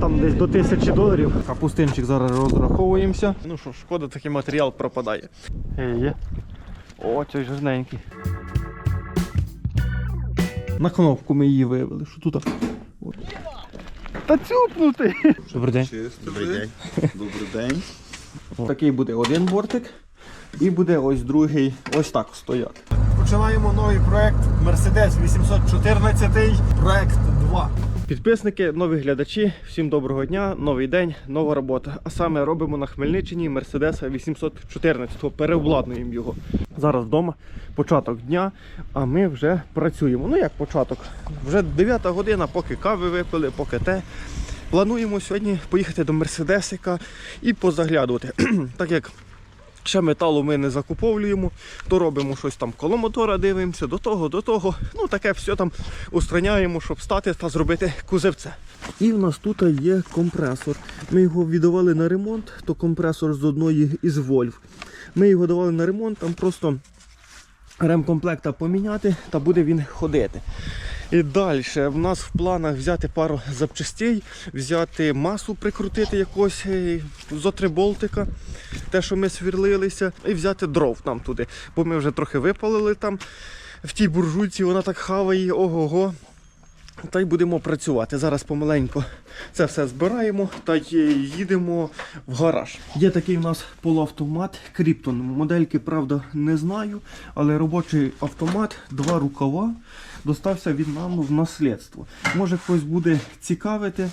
там десь до тисячі доларів. Капустинчик зараз розраховуємося. Ну що, шкода, такий матеріал пропадає. Є. О, цей жирненький. На кнопку ми її вивели. Що тут? От. Та цюпнути! Добрий день. Добрий день. Добрий день. Такий буде один бортик і буде ось другий ось так стояти. Починаємо новий проект Mercedes 814, проект 2. Підписники, нові глядачі, всім доброго дня, новий день, нова робота. А саме робимо на Хмельниччині Mercedes 814, переобладнуємо його. Зараз вдома, початок дня, а ми вже працюємо. Ну як початок? Вже 9 година, поки кави випили, поки те. Плануємо сьогодні поїхати до Мерседесика і позаглядувати. так як ще металу ми не закуповуємо, то робимо щось там коло мотора, дивимося, до того, до того. Ну таке все там устраняємо, щоб стати та зробити кузевце. І в нас тут є компресор. Ми його віддавали на ремонт, то компресор з одної із Вольв. Ми його давали на ремонт, там просто ремкомплекта поміняти та буде він ходити. І далі в нас в планах взяти пару запчастей, взяти масу, прикрутити якось е, зо три болтика, те, що ми свірлилися, і взяти дров нам туди. Бо ми вже трохи випалили там в тій буржуйці, вона так хаває, ого-го. Та й будемо працювати. Зараз помаленько це все збираємо та й їдемо в гараж. Є такий у нас полуавтомат Кріптон. Модельки, правда, не знаю, але робочий автомат, два рукава, достався від нам в наслідство. Може когось буде цікавити,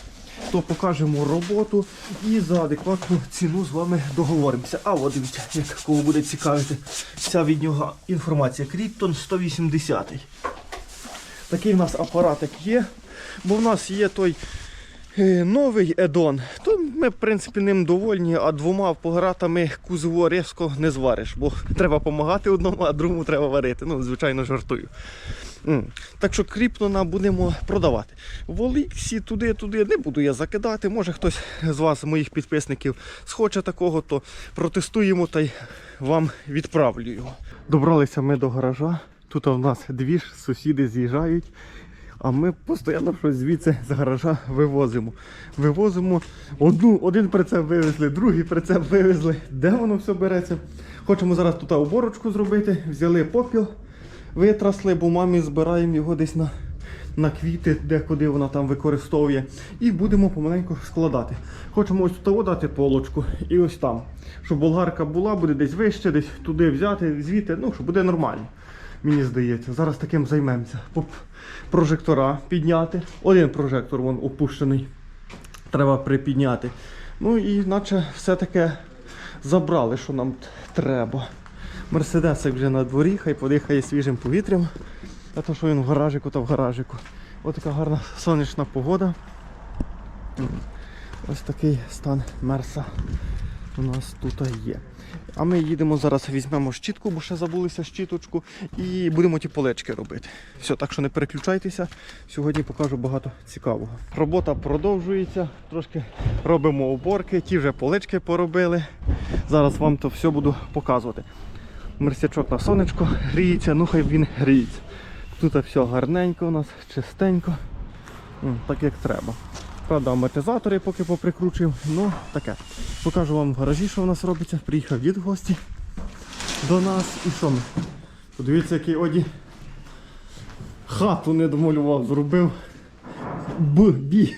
то покажемо роботу і за адекватну ціну з вами договоримося. А от дивіться, як кого буде цікавити. Вся від нього інформація. Кріптон 180. Такий в нас апаратик є, бо в нас є той е, новий Едон. То ми, в принципі, ним довольні, а двома апаратами кузово різко не звариш, бо треба допомагати одному, а другому треба варити. Ну, звичайно, жартую. Так що кріплена будемо продавати. В Оліксі туди-туди не буду я закидати. Може хтось з вас, моїх підписників, схоче такого, то протестуємо та й вам відправлю його. Добралися ми до гаража. Тут у нас дві ж сусіди з'їжджають, а ми постійно щось звідси з гаража вивозимо. Вивозимо одну, один прицеп вивезли, другий прицеп вивезли. Де воно все береться? Хочемо зараз тут оборочку зробити, взяли попіл, витрасли, бо мамі збираємо його десь на, на квіти, де куди вона там використовує. І будемо помаленьку складати. Хочемо ось тут дати полочку і ось там. Щоб болгарка була, буде десь вище, десь туди взяти, звідти, ну, щоб буде нормально. Мені здається, зараз таким займемося. Прожектора підняти. Один прожектор вон опущений. Треба припідняти. Ну і наче все таке забрали, що нам треба. Мерседесик вже на дворі, хай подихає свіжим повітрям. А то, що він в гаражику, то в гаражику. Ось така гарна сонячна погода. Ось такий стан Мерса у нас тут є. А ми їдемо зараз, візьмемо щітку, бо ще забулися щіточку, і будемо ті полечки робити. Все, так що не переключайтеся. Сьогодні покажу багато цікавого. Робота продовжується, трошки робимо уборки, ті вже полички поробили. Зараз вам то все буду показувати. Мерсячок на сонечко гріється, ну хай він гріється. Тут все гарненько у нас, чистенько, так як треба. Правда, амортизатори поки поприкручуємо, ну таке. Покажу вам в гаражі, що в нас робиться. Приїхав дід в гості до нас. І що ми? Подивіться, який оді хату не домалював, зробив. Б, бі.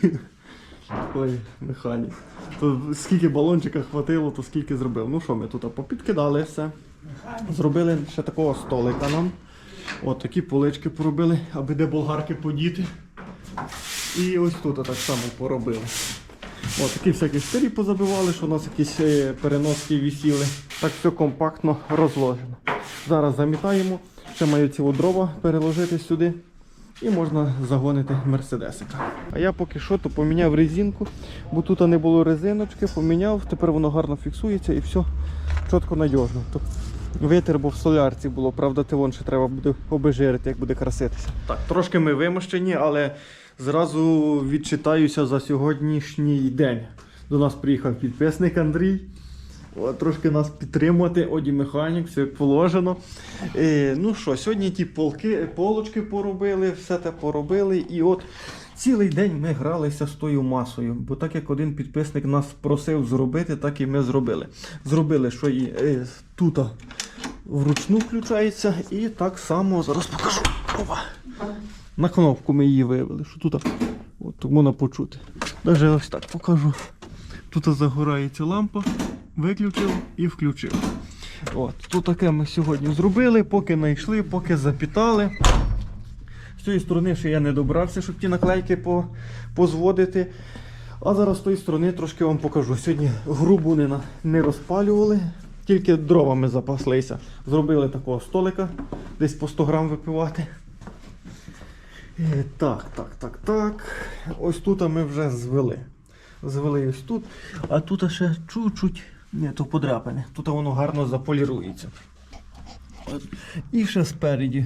Ой, механік. То скільки балончика хватило, то скільки зробив. Ну що ми тут попідкидали все. Зробили ще такого столика нам. От такі полички поробили, аби де болгарки подіти. І ось тут так само поробили. От такі всякі штирі позабивали, що у нас якісь е, переноски висіли. Так все компактно розложено. Зараз замітаємо, ще маю цілу дрова переложити сюди. І можна загонити мерседесика. А я поки що то поміняв резинку, бо тут не було резиночки, поміняв, тепер воно гарно фіксується і все чітко надіжно. Витер, бо в солярці було, правда, ти вон ще треба буде обезжирити, як буде краситися. Так, трошки ми вимощені, але зразу відчитаюся за сьогоднішній день. До нас приїхав підписник Андрій. Трошки нас підтримувати, оді механік, все як положено. Е, ну що, сьогодні ті полки, полочки поробили, все те поробили. І от Цілий день ми гралися з тою масою, бо так як один підписник нас просив зробити, так і ми зробили. Зробили, що і е, тут вручну включається, і так само зараз покажу. Опа. На кнопку ми її вивели, що тут от, можна почути. Навіть ось так покажу. Тут загорається лампа, виключив і включив. От, тут таке ми сьогодні зробили, поки знайшли, поки запітали. З цієї сторони ще я не добрався, щоб ті наклейки по, позводити. А зараз з тої сторони трошки вам покажу. Сьогодні грубу не, не розпалювали, тільки дровами запаслися. Зробили такого столика, десь по 100 грам випивати. Е, Так, так, так, так. Ось тут ми вже звели. Звели ось тут, а тут ще чуть-чуть, ні, то подряпане. Тут воно гарно заполірується. І ще спереді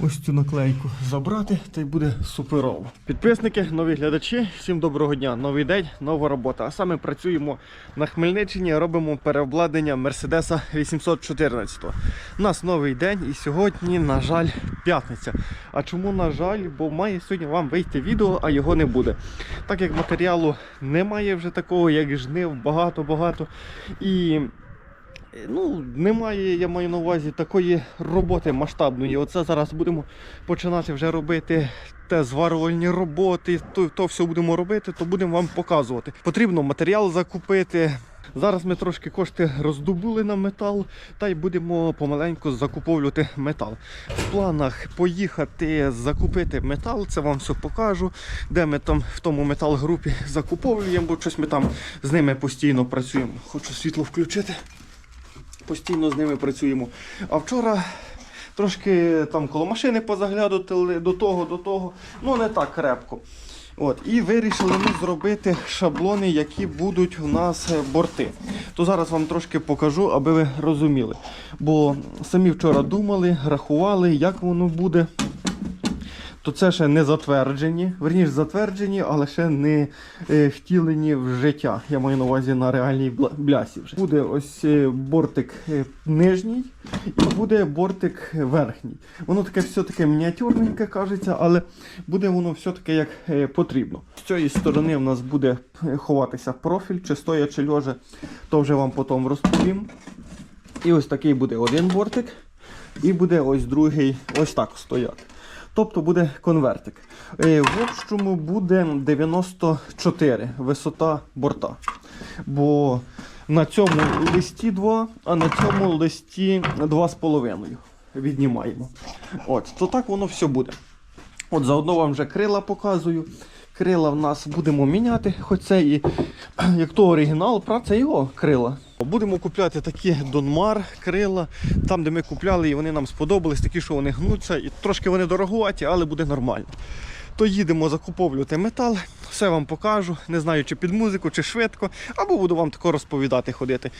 ось цю наклейку забрати, та й буде суперово. Підписники, нові глядачі, всім доброго дня. Новий день, нова робота. А саме працюємо на Хмельниччині, робимо переобладнання Мерседеса 814. У нас новий день і сьогодні, на жаль, п'ятниця. А чому, на жаль, бо має сьогодні вам вийти відео, а його не буде. Так як матеріалу немає вже такого, як жнив, багато-багато. І Ну, немає, я маю на увазі такої роботи масштабної. Оце зараз будемо починати вже робити те зварювальні роботи, то, то все будемо робити, то будемо вам показувати. Потрібно матеріал закупити. Зараз ми трошки кошти роздобули на метал, та й будемо помаленьку закуповувати метал. В планах поїхати закупити метал, це вам все покажу, де ми там в тому метал-групі закуповуємо, бо щось ми там з ними постійно працюємо. Хочу світло включити постійно з ними працюємо. А вчора трошки там коло машини позаглядали до того, до того. Ну не так крепко. От, і вирішили ми зробити шаблони, які будуть у нас е, борти. То зараз вам трошки покажу, аби ви розуміли. Бо самі вчора думали, рахували, як воно буде. То це ще не затверджені, верніше затверджені, але ще не е, втілені в життя. Я маю на увазі на реальній блясі вже. Буде ось е, бортик е, нижній і буде бортик верхній. Воно таке все таке мініатюрненьке кажеться, але буде воно все таке як потрібно. З цієї сторони в нас буде ховатися профіль, чи стоя, чи льоже, то вже вам потім розповім. І ось такий буде один бортик, і буде ось другий ось так стояти. Тобто буде конвертик. Е, В общому буде 94 висота борта. Бо на цьому листі 2, а на цьому листі 2,5 віднімаємо. От, то так воно все буде. От заодно вам вже крила показую. Крила в нас будемо міняти, хоч це і як то оригінал, це його крила. Будемо купляти такі Донмар крила, там, де ми купляли, і вони нам сподобались, такі, що вони гнуться, і трошки вони дороговаті, але буде нормально. То їдемо закуповувати метал, все вам покажу, не знаю, чи під музику, чи швидко, або буду вам тако розповідати ходити.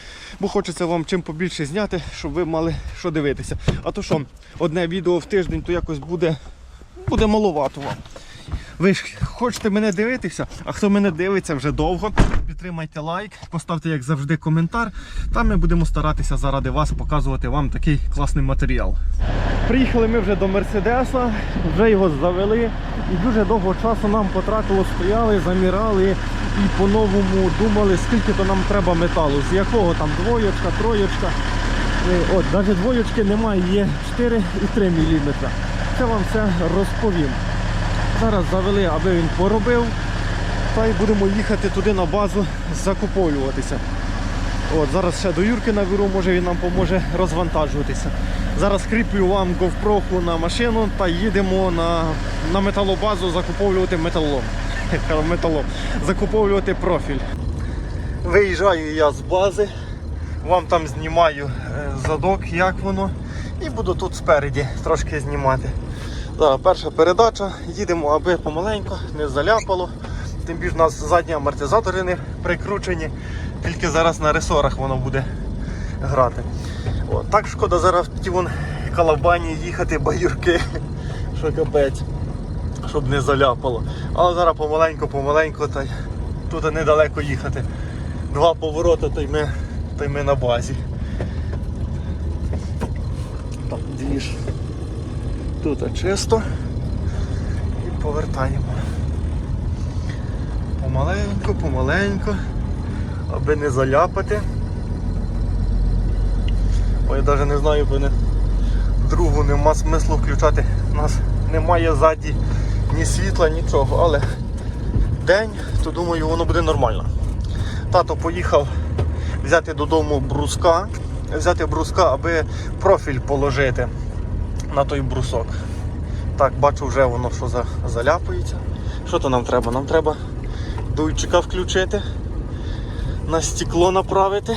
Бо хочеться вам чим побільше зняти, щоб ви мали що дивитися. А то що, одне відео в тиждень, то якось буде, буде маловато вам. Ви ж хочете мене дивитися, а хто мене дивиться вже довго, підтримайте лайк, поставте, як завжди, коментар. Там ми будемо старатися заради вас показувати вам такий класний матеріал. Приїхали ми вже до Мерседеса, вже його завели і дуже довго часу нам потратило, стояли, замірали і по-новому думали, скільки то нам треба металу, з якого там двоєчка, троєчка. Е, От, навіть двоєчки немає, є 4 і 3 мм. Це вам все розповім. Зараз завели, аби він поробив. Та й будемо їхати туди на базу закуповуватися. От, зараз ще до Юрки наберу, може він нам поможе розвантажуватися. Зараз кріплю вам GoPro на машину та їдемо на, на металобазу закуповувати металолом. металом. Закуповувати профіль. Виїжджаю я з бази, вам там знімаю е, задок, як воно. І буду тут спереді трошки знімати. Зараз перша передача, їдемо, аби помаленько, не заляпало. Тим більше у нас задні амортизатори не прикручені, тільки зараз на ресорах воно буде грати. О, так шкода зараз ті вон калабані їхати, баюрки, що капець, щоб не заляпало. Але зараз помаленько, та й тут недалеко їхати. Два повороти, то й ми, то й ми на базі. Так, дві ж. Тут чисто і повертаємо. Помаленьку, помаленьку, аби не заляпати. Ой, я навіть не знаю, бо не другу нема смислу включати. У нас немає ззаді ні світла, нічого, але день, то думаю, воно буде нормально. Тато поїхав взяти додому бруска, взяти бруска, аби профіль положити на той брусок. Так, бачу вже воно що за, заляпується. Що то нам треба? Нам треба дуйчика включити, на стекло направити.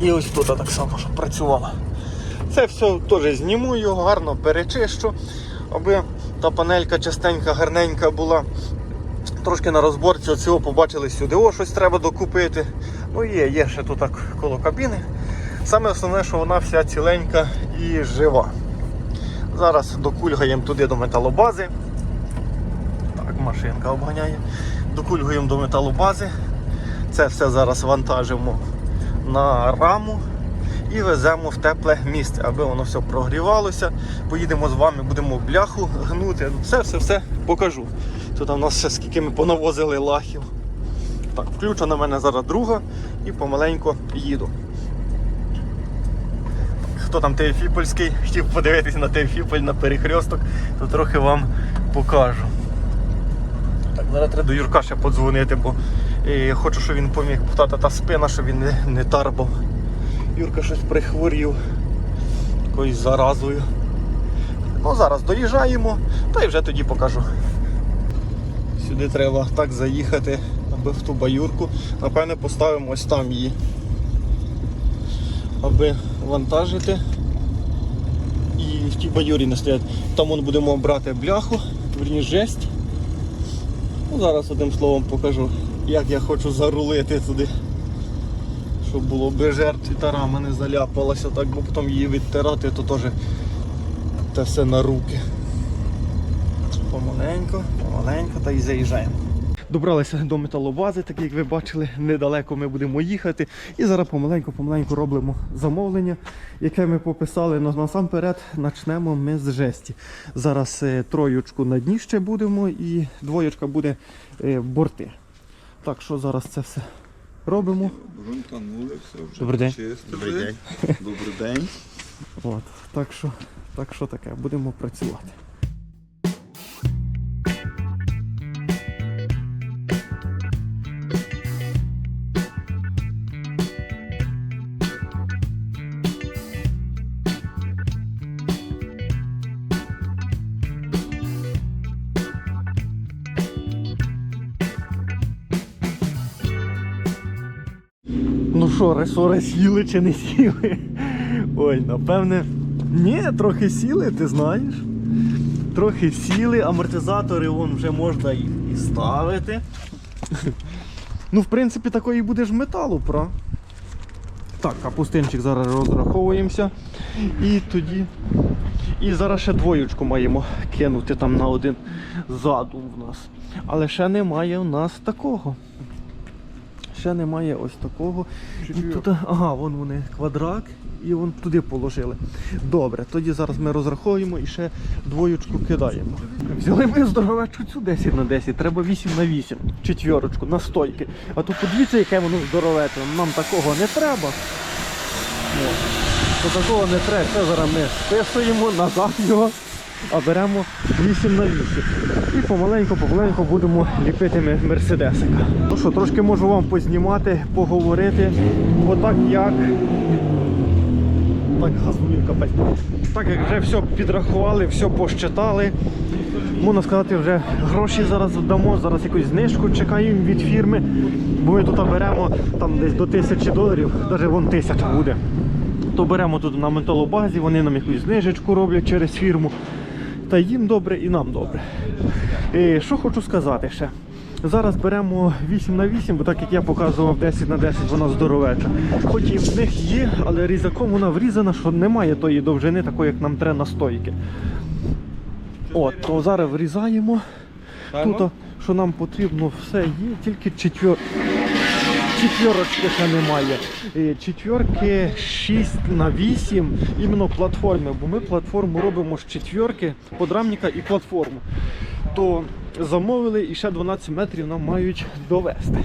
І ось тут так само, щоб працювало. Це все теж зніму його, гарно перечищу, аби та панелька частенька, гарненька була. Трошки на розборці оцього побачили сюди, о, щось треба докупити. Ну є, є ще тут так коло кабіни. Саме основне, що вона вся ціленька і жива. Зараз докульгаємо туди до металобази. Так, машинка обганяє. Докульгуємо до металобази. Це все зараз вантажимо на раму і веземо в тепле місце, аби воно все прогрівалося. Поїдемо з вами, будемо бляху гнути. Все, все, все покажу. Тут у нас ще скільки ми понавозили лахів. Так, включена в мене зараз друга і помаленько їду. Хто там Теофіпольський, хотів подивитися на Теофіполь, на перехресток, то трохи вам покажу. Так, зараз треба до Юрка ще подзвонити, бо е, хочу, щоб він поміг птата та спина, щоб він не, не тарбав. Юрка щось прихворів якоюсь заразою. Ну, зараз доїжджаємо, та й вже тоді покажу. Сюди треба так заїхати, аби в ту баюрку. Напевне, поставимо ось там її. Аби вантажити і в тій баюрі не стояти. Там вон будемо брати бляху, верні жесть. Ну, зараз одним словом покажу, як я хочу зарулити туди. Щоб було без жертв і та рама не заляпалася, так, бо потім її відтирати, то теж те все на руки. Помаленько, помаленько та й заїжджаємо. Добралися до металобази, так як ви бачили, недалеко ми будемо їхати. І зараз помаленьку-помаленьку робимо замовлення, яке ми пописали. Но насамперед почнемо ми з жесті. Зараз е, троєчку на дні ще будемо і двоєчка буде е, борти. Так що зараз це все робимо. Грунтанули, все вже Добрий день. чистили. Добрий день. Добрий день. От, так що, так що таке, будемо працювати. Що, ресори сіли чи не сіли? Ой, напевне. Ні, трохи сіли, ти знаєш. Трохи сіли, амортизатори вон вже можна і, і ставити. Ну, в принципі, такої буде ж металу, пра. Так, капустинчик зараз розраховуємося. І тоді. І зараз ще двоєчку маємо кинути там на один ззаду в нас. Але ще немає у нас такого. Ще немає ось такого. І тут, ага, вон вони квадрат і вон туди положили. Добре, тоді зараз ми розраховуємо і ще двоєчку кидаємо. Взяли ми здоровечку цю 10 на 10, треба 8 на 8, четвірочку, на стойки. А то подивіться, яке воно здоровече. Нам такого не треба. От. То такого не треба. Це зараз ми списуємо назад його, а беремо 8 на 8. І помаленьку, помаленьку будемо ліпити мерседесика. Ну що, трошки можу вам познімати, поговорити. Отак як. Так, газую капець. Так як вже все підрахували, все посчитали. Можна сказати, вже гроші зараз дамо, зараз якусь знижку чекаємо від фірми, бо ми тут беремо там десь до тисячі доларів, навіть вон тисяча буде. То беремо тут на металобазі, вони нам якусь знижечку роблять через фірму. Та їм добре і нам добре. І що хочу сказати ще. Зараз беремо 8 на 8, бо так як я показував 10 на 10, вона здоровеча. Хоч і в них є, але різаком вона врізана, що немає тої довжини, такої, як нам треба на стойки. От, то зараз врізаємо. Тут, що нам потрібно, все є, тільки четвер... четверочки ще немає. Е, Четверки 6 на 8, іменно платформи, бо ми платформу робимо з четверки, подрамника і платформу. То замовили і ще 12 метрів нам мають довести.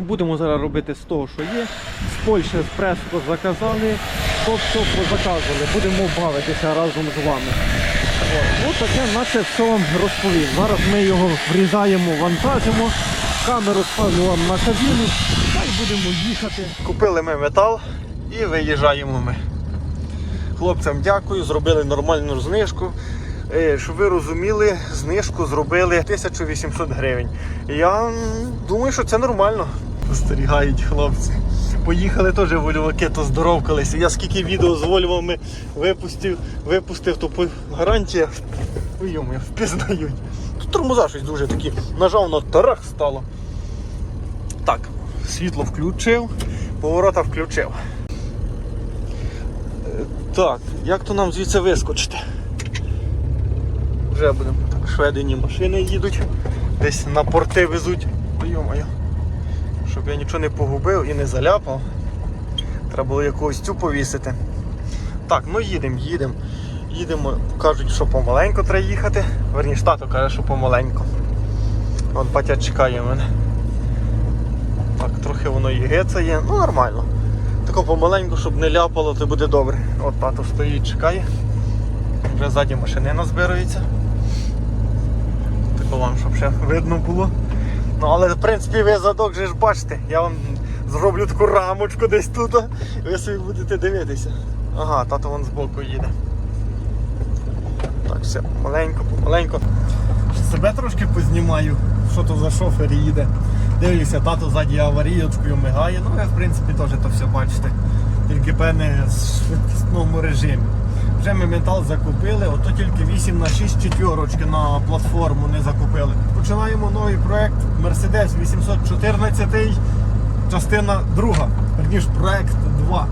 Будемо зараз робити з того, що є. З Польщі з Преско заказали, то все позаказували. Будемо бавитися разом з вами. От таке наче все вам розповім. Зараз ми його врізаємо, вантажимо, камеру ставлю вам на кабіну та й будемо їхати. Купили ми метал і виїжджаємо ми. Хлопцям дякую, зробили нормальну знижку. Е, Щоб ви розуміли, знижку зробили 1800 гривень. Я думаю, що це нормально. Спостерігають хлопці. Поїхали теж вольваки, то здоровкалися. Я скільки відео з Вольвами випустив, випустив, то гарантія впізнають. Тормоза щось дуже такі. Нажав на тарах стало. Так, світло включив, поворота включив. Е, Так, як то нам звідси вискочити? Вже будемо так, шведині машини їдуть, десь на порти везуть. Йо-моє. Щоб я нічого не погубив і не заляпав. Треба було якогось цю повісити. Так, ну їдемо, їдемо. Їдемо, кажуть, що помаленьку треба їхати. Верніше, тато каже, що помаленьку. Вон батя чекає мене. Так, трохи воно і гецає, ну нормально. Тако помаленьку, щоб не ляпало, то буде добре. От тато стоїть, чекає. Вже ззаді машини назбирується. Тако вам, щоб ще видно було. Ну але в принципі ви задок же ж бачите, я вам зроблю таку рамочку десь тут, ви собі будете дивитися. Ага, тато вон збоку їде. Все, помаленько, помаленько. Себе трошки познімаю, що то за шофер їде. Дивлюся, тато ззаді аварійочкою мигає, ну ви в принципі теж то все бачите. Тільки певне в швидкісному режимі. Вже ми метал закупили, ото тільки 8 на 6 четвірочки на платформу не закупили. Починаємо новий проект Mercedes 814, частина друга, верніше проект 2.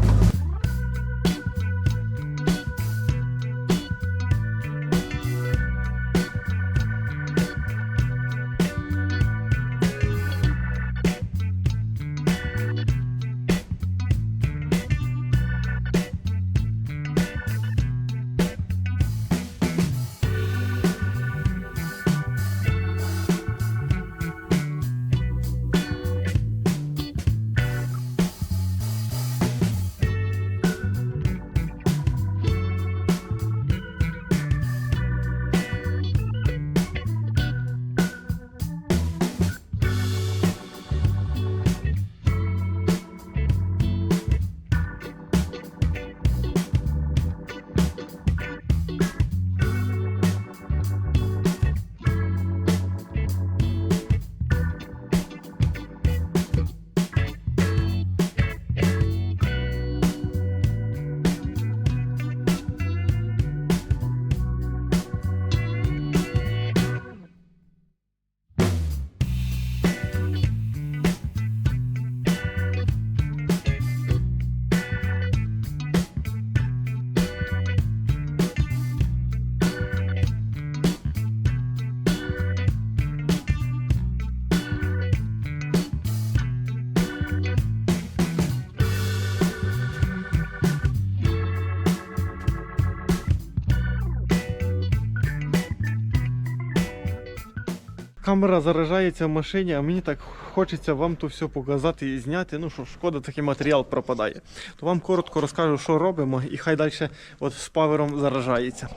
Камера заражається в машині, а мені так хочеться вам то все показати і зняти. Ну що шкода, такий матеріал пропадає. То вам коротко розкажу, що робимо, і хай далі от з павером заражається.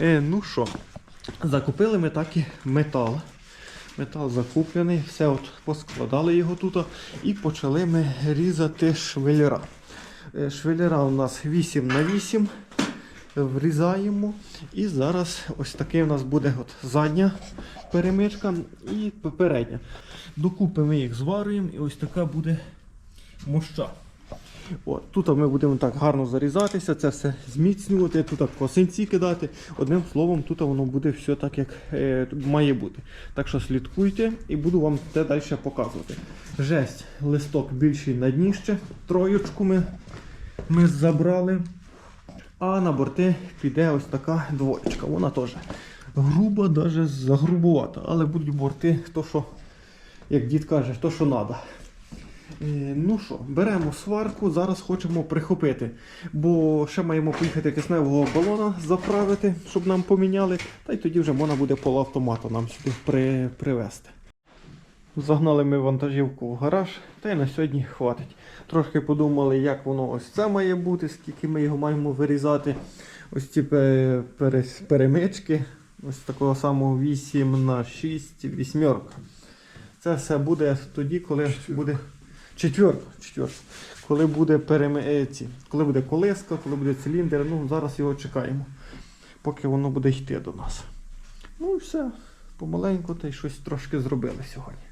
Е, ну що, закупили ми так і метал. Метал закуплений, все от поскладали його тут і почали ми різати швеллера. Е, Швеллера у нас 8 на 8 врізаємо. І зараз ось такий у нас буде от задня перемичка і передня. Докупи ми їх зварюємо і ось така буде моща. От, тут ми будемо так гарно зарізатися, це все зміцнювати, тут косинці кидати. Одним словом, тут воно буде все так, як е, має бути. Так що слідкуйте і буду вам те далі показувати. Жесть, листок більший на дніще, троєчку ми, ми забрали. А на борти піде ось така двоєчка. Вона теж груба, навіть загрубувата. Але будуть борти, то що, як дід каже, то що треба. Ну що, беремо сварку, зараз хочемо прихопити. Бо ще маємо поїхати кисневого балона заправити, щоб нам поміняли. Та й тоді вже можна буде полуавтомата нам сюди при, привезти. Загнали ми вантажівку в гараж, та й на сьогодні хватить. Трошки подумали, як воно ось це має бути, скільки ми його маємо вирізати. Ось ці перемички, ось такого самого 8 на 6 вісьмерка. Це все буде тоді, коли буде четверка. четверка. Коли буде переми... е, коли буде колеска, коли буде циліндр. Ну, зараз його чекаємо, поки воно буде йти до нас. Ну і все. Помаленьку та й щось трошки зробили сьогодні.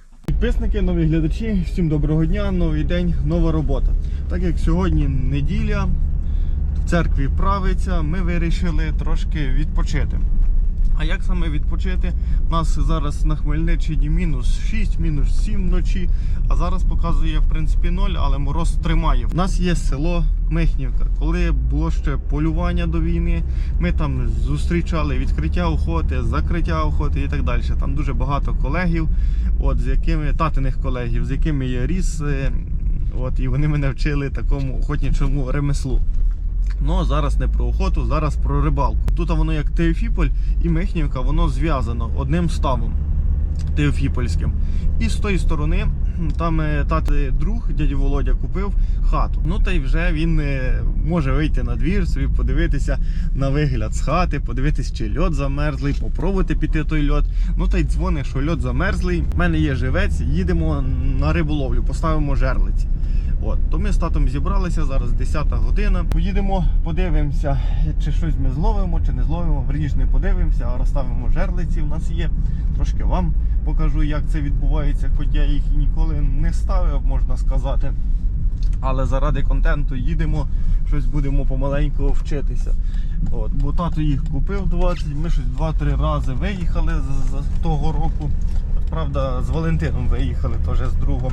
Підписники, нові глядачі, всім доброго дня, новий день, нова робота. Так як сьогодні неділя, в церкві правиться, ми вирішили трошки відпочити. А як саме відпочити? У нас зараз на Хмельниччині мінус 6, мінус 7 вночі, а зараз показує в принципі 0, але мороз тримає. У нас є село Михнівка. Коли було ще полювання до війни, ми там зустрічали відкриття охоти, закриття охоти і так далі. Там дуже багато колегів, от, з якими татиних колегів, з якими я ріс. е, От, і вони мене вчили такому охотничому ремеслу. Ну, зараз не про охоту, зараз про рибалку. Тут воно як Теофіполь і Михнівка, воно зв'язано одним ставом Теофіпольським. І з тої сторони, там е, тати друг, дядя Володя, купив хату. Ну та й вже він е, може вийти на двір, собі подивитися на вигляд з хати, подивитись, чи льот замерзлий, попробувати піти той льот. Ну та й дзвони, що льот замерзлий. У мене є живець, їдемо на риболовлю, поставимо жерлиці. От, то ми з татом зібралися, зараз 10 година. Поїдемо, подивимося, чи щось ми зловимо, чи не зловимо. Верніше не подивимося, а розставимо жерлиці. У нас є. Трошки вам покажу, як це відбувається, хоч я їх ніколи не ставив, можна сказати. Але заради контенту їдемо, щось будемо помаленьку вчитися. От, бо тато їх купив 20, ми щось 2-3 рази виїхали з, з того року. Правда, з Валентином виїхали теж з другом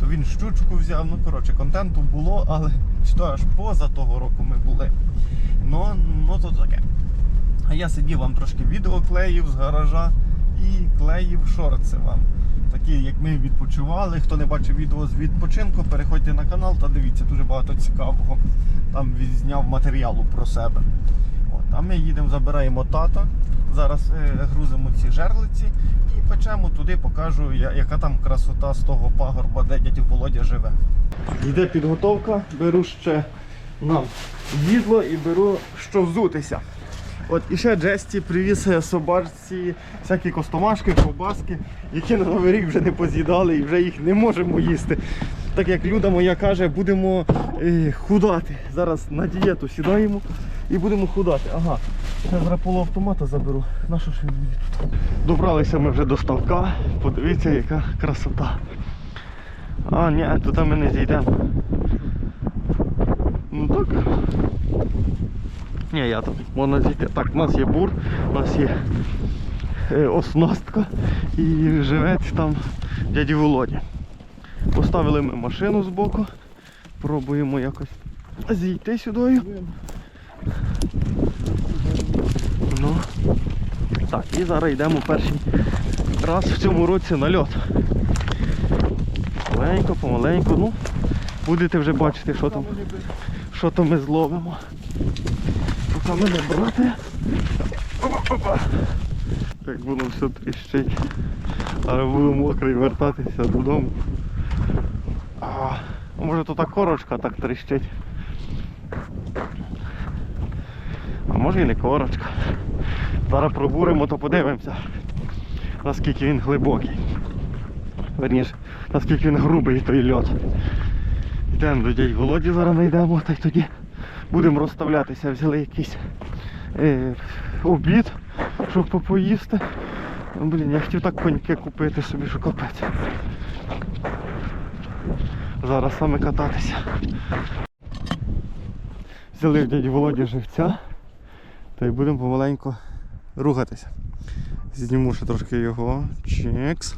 то він щучку взяв. Ну, коротше, контенту було, але то аж поза того року ми були. Ну, ну то таке. А я сидів вам трошки відео клеїв з гаража і клеїв шорти вам. Такі, як ми відпочивали. Хто не бачив відео з відпочинку, переходьте на канал та дивіться, дуже багато цікавого. Там відзняв матеріалу про себе. А ми їдемо, забираємо тата. Зараз е, грузимо ці жерлиці і печемо туди, покажу, яка там красота з того пагорба, де дядь Володя живе. Йде підготовка, беру ще нам їдло і беру що взутися. От і ще Джесті привіз е, собачці всякі костомашки, ковбаски, які на Новий рік вже не поз'їдали і вже їх не можемо їсти. Так як Люда моя каже, будемо е, худати. Зараз на дієту сідаємо і будемо худати. Ага, зараз полуавтомата заберу. На що ж він мені тут? Добралися ми вже до ставка. Подивіться, яка красота. А, ні, туди ми не зійдемо. Ну так. Ні, я там можна зійти. Так, у нас є бур, у нас є е, оснастка і живець там дяді Володі. Поставили ми машину збоку, пробуємо якось зійти сюди. Ну, так, і зараз йдемо перший раз в цьому році на льот. Помаленько, ну, будете вже бачити, що там, що там ми зловимо. Поки мене брати. Як воно все тріщить. Але буду мокрий вертатися додому. А, може то та корочка так тріщить. А може і не корочка. Зараз пробуримо, то подивимося, наскільки він глибокий. Верніше, наскільки він грубий той льот. Йдемо до дядь Володі, зараз знайдемо, та й тоді будемо розставлятися. Взяли якийсь е, обід, щоб попоїсти. Ну, Блін, я хотів так коньки купити собі, що капець. Зараз саме кататися. Взяли в дяді Володі живця. Та й будемо помаленьку рухатися. Зніму ще трошки його. Чекс.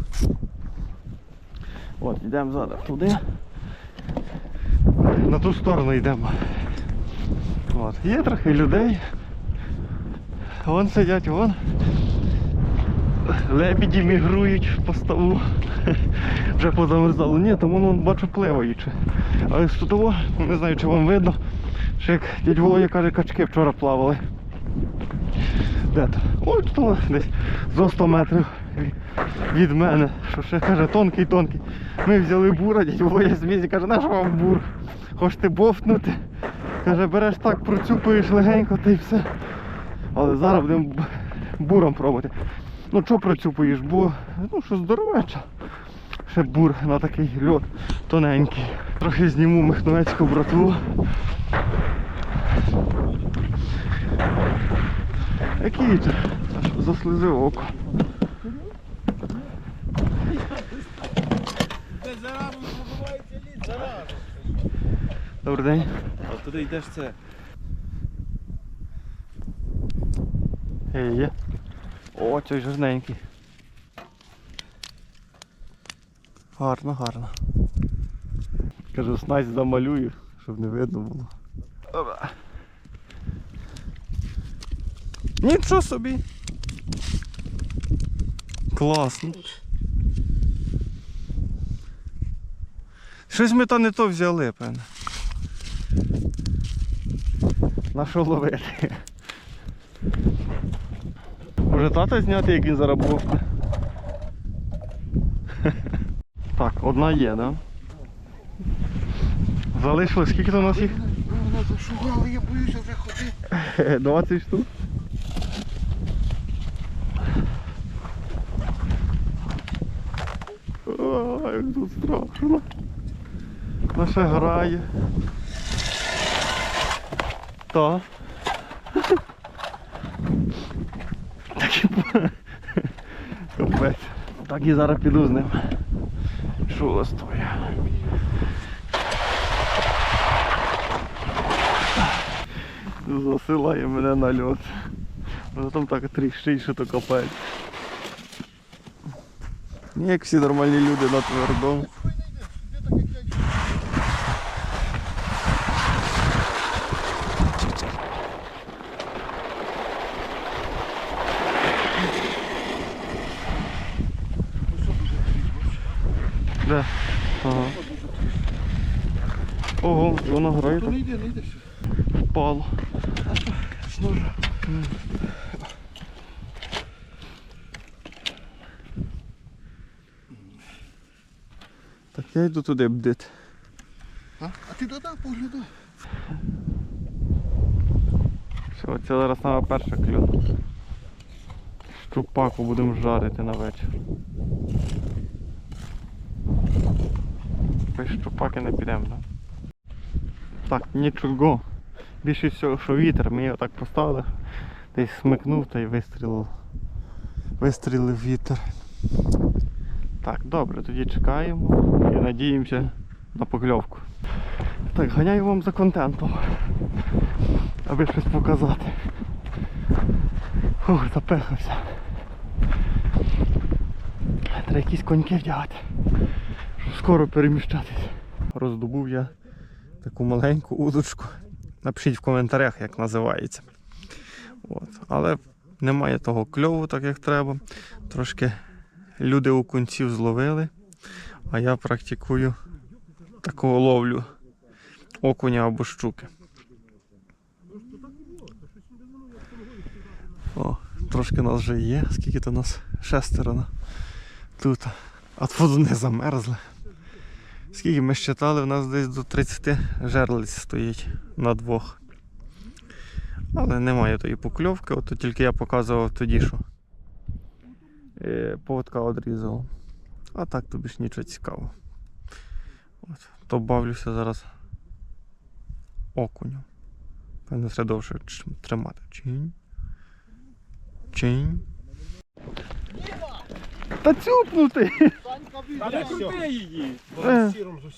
От, йдемо зараз туди. На ту сторону йдемо. От. Є трохи людей. Вон сидять, вон. лебіді мігрують по ставу. Вже позамерзало. Ні, там воно бачу пливаючи. Але з того, не знаю, чи вам видно, що як дядь Володя каже, качки вчора плавали. Де то? Ой, тут десь за 100 метрів від мене. Що ще каже, тонкий, тонкий. Ми взяли бура, дядь Володя сміється, каже, наш вам бур? Хочете бовтнути? Каже, береш так, процюпаєш легенько та й все. Але зараз будемо буром пробувати. Ну що процюпаєш, бо ну що здоровеча. Ще бур на такий льот тоненький. Трохи зніму михновецьку братву. Який це? Заслизив око. Добрий день. А туди йдеш це. Є, є. О, цей жирненький. Гарно, гарно. Кажу, снасть замалюю, щоб не видно було. Нічого собі. Класно. Щось ми то не то взяли, певне. На що ловити? Може тата зняти, як він зараз? Так, одна є, да? Залишилось, скільки у нас їх? Вона зашугала, я боюся вже ходити. 20 штук. Ой, як тут страшно. Ще грає. Та. Так і Капець. Так і зараз піду з ним. Шула стоїть. Засилає мене на льот. Воно там так тріщить, що то капець. Ні, як всі нормальні люди на твердому. Де? Ага. Ого, воно грає так. не йде, не йде. Впало. Так я йду туди бдити. А, а ти додав, поглядай. Все, це зараз саме перша клюн. Щупаку будемо жарити на вечір. Без щупаки не підемо, да? Так, нічого. Більше всього, що вітер, ми його так поставили, десь смикнув та й вистрілив. Вистрілив вітер. Так, добре, тоді чекаємо і надіємося на покльовку. Так, ганяю вам за контентом аби щось показати. Фух, запехався. Треба якісь коньки вдягати. Щоб скоро переміщатись. Роздобув я таку маленьку удочку. Напишіть в коментарях, як називається. От. Але немає того кльову, так як треба. Трошки люди окунців зловили, а я практикую такого ловлю окуня або щуки. О, трошки нас вже є, скільки то нас шестеро тут. А тут не замерзли. Скільки ми щитали, у нас десь до 30 жерлиць стоїть на двох. Але немає тої покльовки, от тільки я показував тоді, що поводка одрізав. А так тобі ж нічого цікавого. От, то бавлюся зараз окуню. Певно, все довше тримати. Чинь. Чинь. Та цюпнути! Та не крути з